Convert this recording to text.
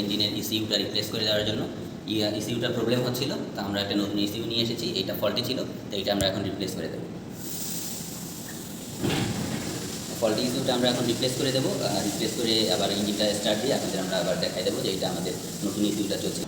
ইঞ্জিনের ইসিউটা রিপ্লেস করে দেওয়ার জন্য। ইসিউটার প্রবলেম হচ্ছিল, তো আমরা একটা নতুন ইসিউ নিয়ে এসেছি, এইটা ফল্টি ছিল, তো এইটা আমরা এখন রিপ্লেস করে দেবো। ফল্টি ইস্যুটা আমরা এখন রিপ্লেস করে দেবো রিপ্লেস করে আবার ইঞ্জিনটা স্টার্ট দিয়ে আপনাদের আমরা আবার দেখাই দেবো যে এটা আমাদের নতুন ইস্যুটা চলছে।